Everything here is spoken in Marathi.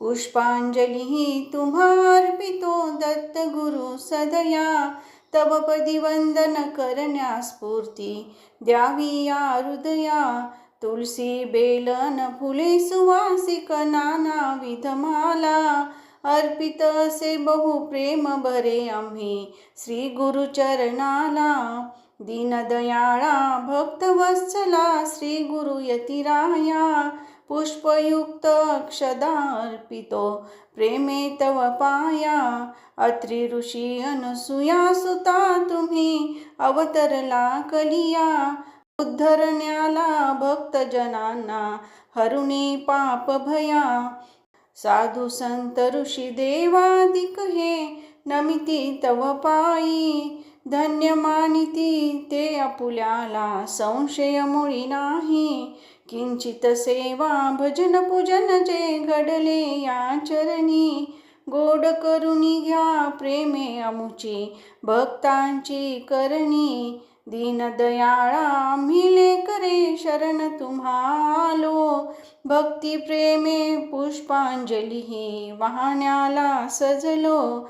पुष्पांजली तुम्हा अर्पितो दत्त गुरु सदया तबपदी वंदन करण्या स्फूर्ती द्यावी या हृदया तुलसी बेलन फुले सुवासिक नाना विधमाला अर्पित असे बहु प्रेम भरे आम्ही श्री गुरुचरणाला दीनदयाळा भक्तवत्सला श्री गुरु यतिराया पुष्पयुक्त अक्षदा अर्पितो प्रेमे तव पाया। अत्रि ऋषी अनसुया सुता तुम्ही अवतरला कलिया उद्धरण्याला भक्तजनांना हरुणे पाप भया। साधू संत ऋषी देवादिक हे नमिती तव पायी। धन्य मानिती ते अपुल्याला संशय मुळी नाही. किंचित सेवा भजन पूजन जे घडले या चरणी गोड करुणी घ्या प्रेमे अमुची भक्तांची करणी. दीनदयाळा मिले करे शरण तुम्हालो. भक्ती प्रेमे पुष्पांजली वाहण्याला सजलो.